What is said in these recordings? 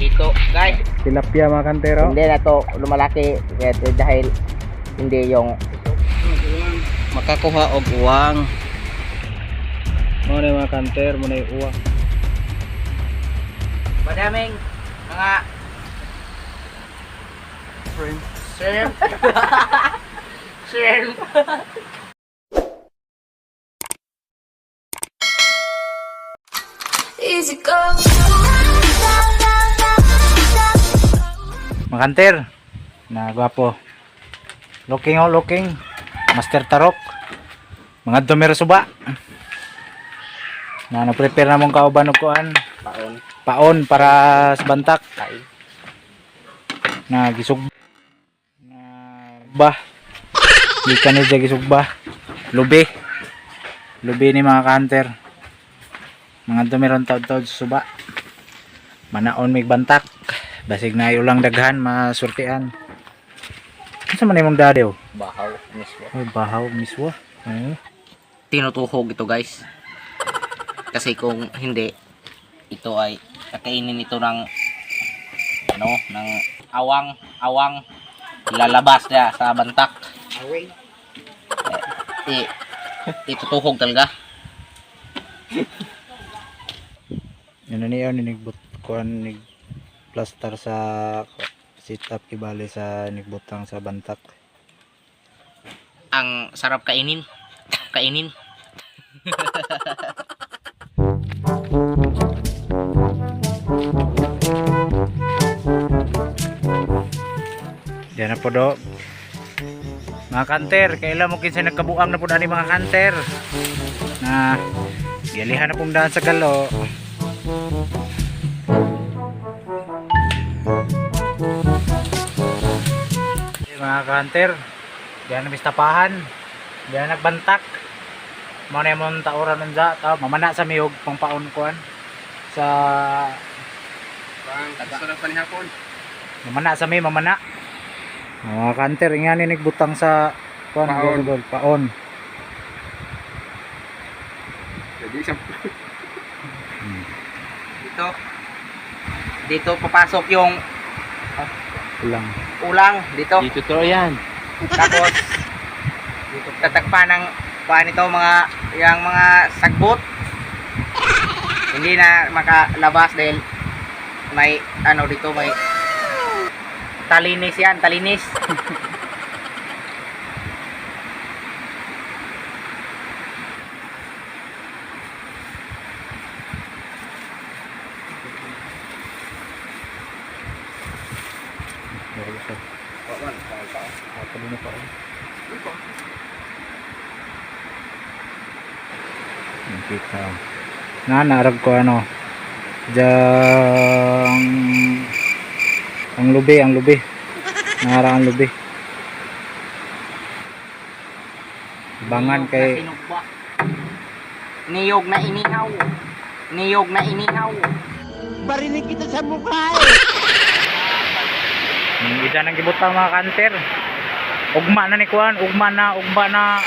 Ito, guys. Tilapia mga kantero. Hindi na to lumalaki eh, dahil hindi yung makakuha og uwang. Mo na mga kanter, mo na yung uwa. Madaming mga Friend. shrimp. shrimp. Easy go. Kanter. Na gwapo. Looking oh, looking. Master Tarok. Mga dumero suba. Na na-prepare na mong kauban og kuan. Paon. Paon para sa bantak. Kain. na gisug na bah gikan ni gisugba lubi lubi ni mga kanter mga dumiron taod-taod suba manaon mig bantak basig na ulang daghan masurtian Ano man imong dadaw? Bahaw mismo. Ay, bahaw miswa. Ay, Tinutuhog ito, guys. Kasi kung hindi ito ay kakainin ito ng ano, ng awang, awang lalabas niya sa bantak. Away. Eh, itutuhog talaga. Yun na niya, nigbut kuan nig plaster sa sit up kibali sa nigbutang sa bantak. Ang sarap kainin. Kainin. Yan na po do. Mga kanter, kailan mo kinsa nagkabuang na po ani mga kanter. Na gilihan na pong daan sa galo. Mga kanter, diyan na mistapahan. Diyan na nagbantak. Mao na yung taura nun sa, ta, mamana sa miyog pang paon kuan sa mamana sa may mamana mga kanter nga ni nagbutang sa kuan Paon. paon paon Dito. Dito papasok yung ulang ulang dito. Dito to yan. Tapos tatakpan ng paan ito mga yung mga sagbot. Hindi na makalabas dahil may ano dito may talinis yan, talinis. Ah, kanina pa rin. Nakita. Na, narag ko ano. Diyan ang lubi, ang lubi. Nara ang lubi. Bangan kay. Niyog na inihaw. Niyog na inihaw. Barinig kita sa mukha eh. Yung isa ng gibutang mga kanter. Ugma na ni Kuan, ugma na, ugma na.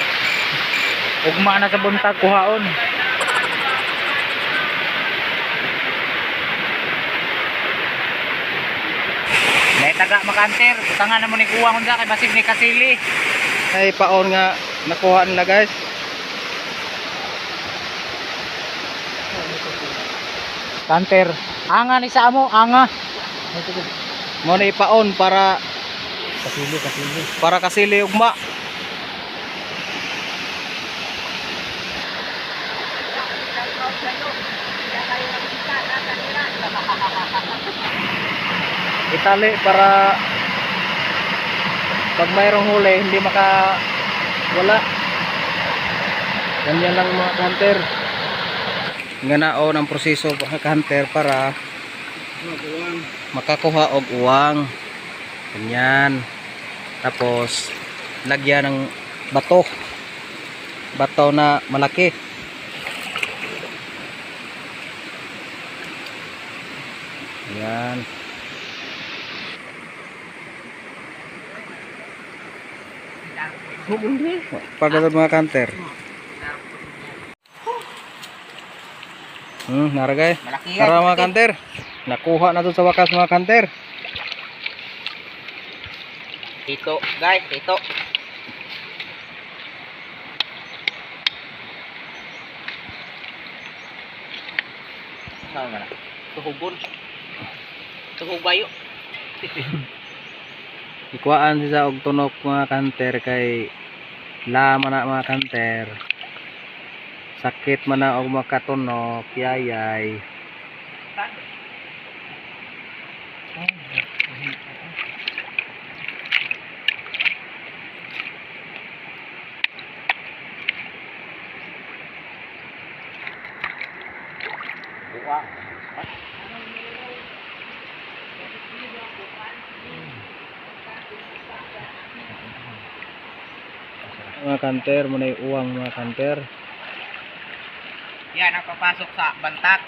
Ugma na sa buntag kuhaon. May taga makanter, butangan na mo ni kuha unsa kay basig ni kasili. Ay paon nga nakuha nila guys. Kanter, anga ni sa amo, anga. Mo na ipaon para Kasili, kasili. para kasili ugma. Itali para pag mayroong huli hindi maka wala. Ganyan lang mga hunter. Ganaon ang proseso mga hunter para makakuha og uwang. Ganyan. Tapos lagyan ng bato. Bato na malaki. Yan. Pagod mga kanter. Hmm, naragay. Tara mga kanter. Nakuha na to sa wakas mga kanter. Ito, guys, ito. Saan na? Tuhubon. Tuhubayo. Ikuhaan siya og tunok mga kanter kay lama na mga kanter. Sakit man na og makatunok, yayay. Buwa. Mga kanter, mo na uwang mga kanter. Yan ang papasok sa bantak.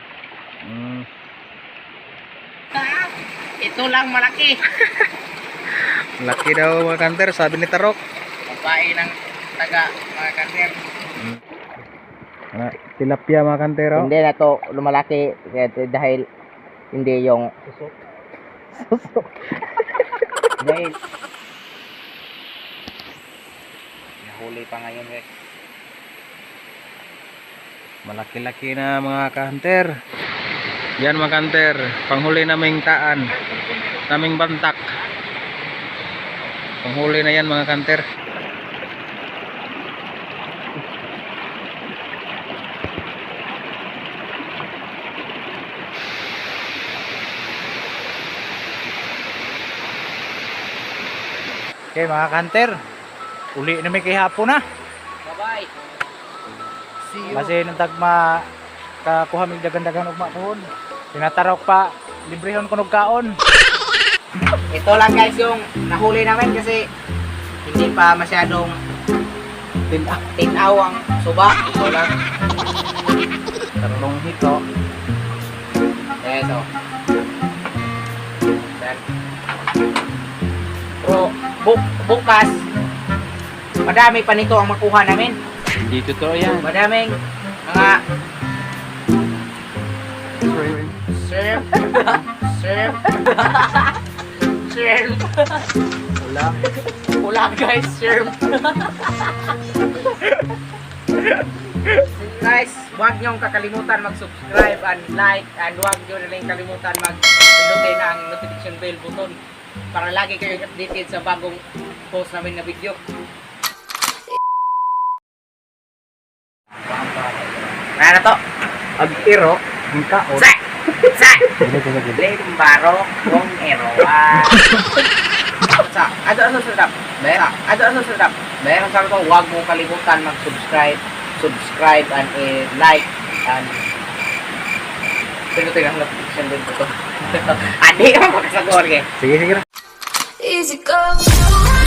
Mm. Ito lang malaki. Laki daw mga kanter, sabi ni Tarok. Babae ng taga mga kanter. Ano, tilapia mga kanter oh. Hindi na to lumalaki dahil hindi yung susok. Susok. nahuli pa ngayon guys. Malaki-laki na mga kanter. Yan mga kanter, panghuli naming taan. Naming bantak. Panghuli na yan mga kanter. Okay mga kanter. Uli na may kihapon na. Bye-bye. See you. Kasi nang tagma kakuha mig dagan-dagan ugma pohon. Tinatarok pa librehon kunog kaon. Ito lang guys yung nahuli namin kasi hindi pa masyadong tin- tinaw ang suba. Ito lang. Tarong hito. Ito. Then, Pero bu bukas, madami pa nito ang makuha namin. Hindi totoo yan. Madaming mga shrimp, shrimp, shrimp. Ulang. Ulang guys, shrimp. guys, huwag niyong kakalimutan mag-subscribe and like and huwag niyo rin kalimutan mag-pindutin ang notification bell button para lagi kayo updated sa bagong post namin na video. Ano to? Ag-iro ang kaon. Sa! Sa! Limbaro kong eroan. Sa, ano ang susunod? Sa, ano ang susunod? Meron sa ko, huwag mong kalimutan mag-subscribe, subscribe and eh, like and pinutin ang notification din ko to. Adi ka magkasagor, ke? Sige sige. Easy go.